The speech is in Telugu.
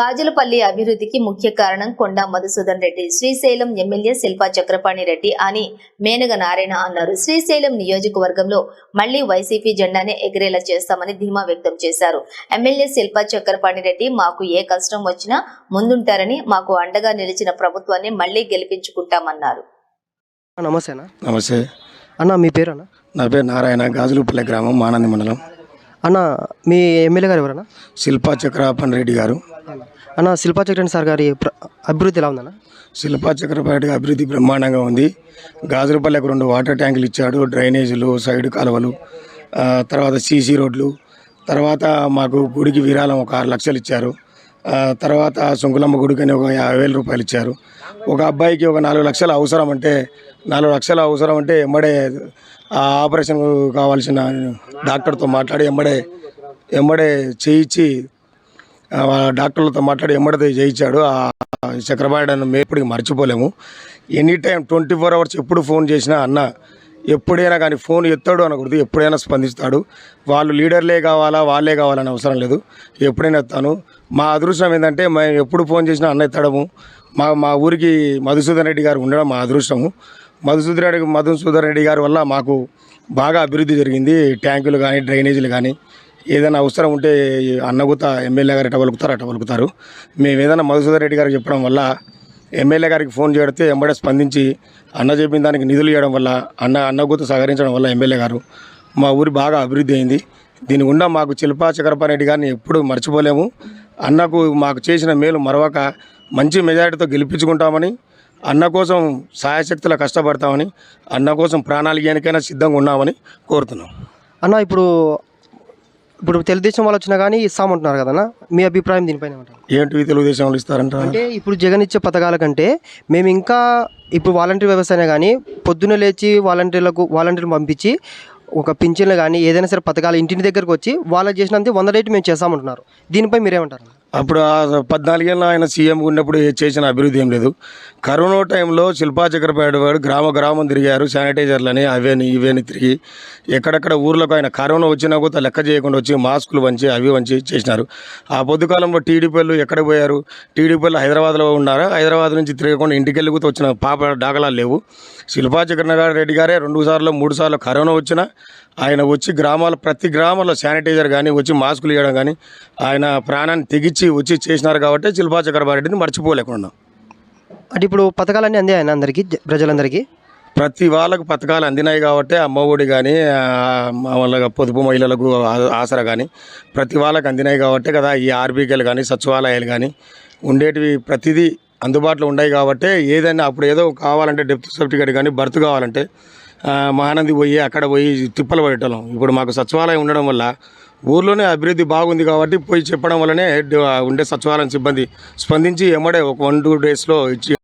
గాజులపల్లి అభివృద్ధికి ముఖ్య కారణం కొండా మధుసూదన్ రెడ్డి. శ్రీశైలం ఎమ్మెల్యే శిల్పా చక్రపాణి రెడ్డి అని మేనగ నారాయణ అన్నారు. శ్రీశైలం నియోజకవర్గంలో మళ్ళీ వైసీపీ జెండానే ఎగిరేలా చేస్తామని ధీమా వ్యక్తం చేశారు. ఎమ్మెల్యే శిల్పా చక్రపాణి రెడ్డి మాకు ఏ కష్టం వచ్చినా ముందుంటారని మాకు అండగా నిలిచిన ప్రభుత్వాన్ని మళ్ళీ గెలిపించుకుంటామన్నారు. నమస్తే అన్న నమస్తే. అన్న మీ పేరు అన్న నా పేరు నారాయణ గాజులపల్లె గ్రామం మానంది మండలం. అన్న మీ ఎమ్మెల్యే గారు ఎవరన్నా? శిల్పా చక్రపాణి రెడ్డి గారు. అన్న శిల్పా చక్రవర్తి సార్ గారి అభివృద్ధి ఎలా ఉందన్న? శిల్పా చక్రపాణి అభివృద్ధి బ్రహ్మాండంగా ఉంది. గాజులపల్లెకు రెండు వాటర్ ట్యాంకులు ఇచ్చాడు డ్రైనేజీలు సైడ్ కాలువలు తర్వాత సీసీ రోడ్లు తర్వాత మాకు గుడికి విరాళం ఒక ఆరు లక్షలు ఇచ్చారు. తర్వాత సుంకులమ్మ గుడికి అని ఒక యాభై వేల రూపాయలు ఇచ్చారు. ఒక అబ్బాయికి ఒక నాలుగు లక్షలు అవసరం అంటే నాలుగు లక్షలు అవసరం అంటే ఎమ్మడే ఆ ఆపరేషన్ కావాల్సిన డాక్టర్తో మాట్లాడి ఎమ్మడే ఎమ్మడే చేయించి డాక్టర్లతో మాట్లాడి ఎమ్మడితే చేయించాడు. ఆ చక్రపాణి మేము ఎప్పటికీ మర్చిపోలేము. Any time twenty four hours ఎప్పుడు ఫోన్ చేసినా అన్న ఎప్పుడైనా కానీ ఫోన్ ఎత్తాడు అనకూడదు ఎప్పుడైనా స్పందిస్తాడు. వాళ్ళు లీడర్లే కావాలా వాళ్ళే కావాలని అవసరం లేదు. ఎప్పుడైనా ఎత్తాను మా అదృష్టం ఏంటంటే మేము ఎప్పుడు ఫోన్ చేసినా అన్న ఎత్తడము మా మా ఊరికి మధుసూదన్ రెడ్డి గారు ఉండడం మా అదృష్టము. మధుసూదన్ రెడ్డి మధుసూదన్ రెడ్డి గారి వల్ల మాకు బాగా అభివృద్ధి జరిగింది. ట్యాంకులు కానీ డ్రైనేజీలు కానీ ఏదైనా అవసరం ఉంటే అన్నగుత ఎమ్మెల్యే గారు ఎట పలుకుతారు అట పలుకుతారు. మేము ఏదైనా మధుసూదన్ రెడ్డి గారికి చెప్పడం వల్ల ఎమ్మెల్యే గారికి ఫోన్ చేడితే ఎంబడే స్పందించి అన్న చెప్పిన దానికి నిధులు ఇవ్వడం వల్ల అన్న అన్నగుత సహకరించడం వల్ల ఎమ్మెల్యే గారు మా ఊరి బాగా అభివృద్ధి అయింది. దీని గుండా మాకు శిల్పా చక్రపాణి రెడ్డి గారిని ఎప్పుడు మర్చిపోలేము. అన్నకు మాకు చేసిన మేలు మరవక మంచి మెజారిటీతో గెలిపించుకుంటామని అన్న కోసం సాయశక్తుల కష్టపడతామని అన్న కోసం ప్రాణాలు ఇయ్యనికైనా సిద్ధంగా ఉన్నామని కోరుతున్నాం. అన్న ఇప్పుడు ఇప్పుడు తెలుగుదేశం వాళ్ళు వచ్చినా కానీ ఇస్తామంటున్నారు కదన్న? మీ అభిప్రాయం దీనిపైన ఏంటి తెలుగుదేశం వాళ్ళు ఇస్తారంట అంటే ఇప్పుడు జగన్ ఇచ్చే పథకాల కంటే మేము ఇంకా ఇప్పుడు వాలంటీర్ వ్యవస్థనే కానీ పొద్దున్న లేచి వాలంటీర్లకు వాలంటీర్లు పంపించి ఒక పింఛన్లు కానీ ఏదైనా సరే పథకాలు ఇంటిని దగ్గరకు వచ్చి వాళ్ళకి చేసినంత వంద రేటు మేము చేస్తామంటున్నారు. దీనిపై మీరేమంటారు? అప్పుడు ఆ పద్నాలుగేళ్ళు ఆయన సీఎం ఉన్నప్పుడు చేసిన అభివృద్ధి ఏం లేదు. కరోనా టైంలో శిల్పా చక్రపాణి వాడు గ్రామ గ్రామం తిరిగారు శానిటైజర్లని అవేని ఇవేని తిరిగి ఎక్కడెక్కడ ఊర్లకు ఆయన కరోనా వచ్చినా కూడా లెక్క చేయకుండా వచ్చి మాస్కులు వంచి అవి వంచి చేసినారు. ఆ పొద్దు కాలంలో టీడీపీలు ఎక్కడ పోయారు? టీడీపీలు హైదరాబాద్లో ఉన్నారా? హైదరాబాద్ నుంచి తిరగకుండా ఇంటికి వెళ్ళి కూడా వచ్చిన పాప దాఖలాలు లేవు. శిల్పా చక్రపాణి రెడ్డి గారే రెండు సార్లు మూడు సార్లు కరోనా వచ్చినా ఆయన వచ్చి గ్రామాల ప్రతి గ్రామంలో శానిటైజర్ కానీ వచ్చి మాస్కులు ఇవ్వడం కానీ ఆయన ప్రాణాన్ని తెగించి వచ్చి చేసినారు కాబట్టి శిల్పా చక్రపాణి రెడ్డిని మర్చిపోలేకుండా. అంటే ఇప్పుడు పథకాలన్నీ అందాయన్న అందరికీ జ- ప్రజలందరికీ? ప్రతి వాళ్ళకు పథకాలు అందినాయి కాబట్టి అమ్మఒడి కానీ మామూలుగా పొదుపు మహిళలకు ఆ- ఆసరా కానీ ప్రతి వాళ్ళకి అందినాయి కాబట్టి కదా ఈ ఆర్బీకేలు కానీ సచివాలయాలు కానీ ఉండేటివి ప్రతిదీ అందుబాటులో ఉన్నాయి కాబట్టి ఏదైనా అప్పుడు ఏదో కావాలంటే డెప్త్ సర్టిఫికేట్ కానీ బర్త్ కావాలంటే ఆ, మహానంది పోయి అక్కడ పోయి తిప్పలు పడేటోళ్ళం. ఇప్పుడు మాకు సచివాలయం ఉండడం వల్ల ఊర్లోనే అభివృద్ధి బాగుంది కాబట్టి పోయి చెప్పడం వల్లనే ఉండే సచివాలయం సిబ్బంది స్పందించి ఎమ్మడే ఒక వన్ టూ డేస్లో ఇచ్చి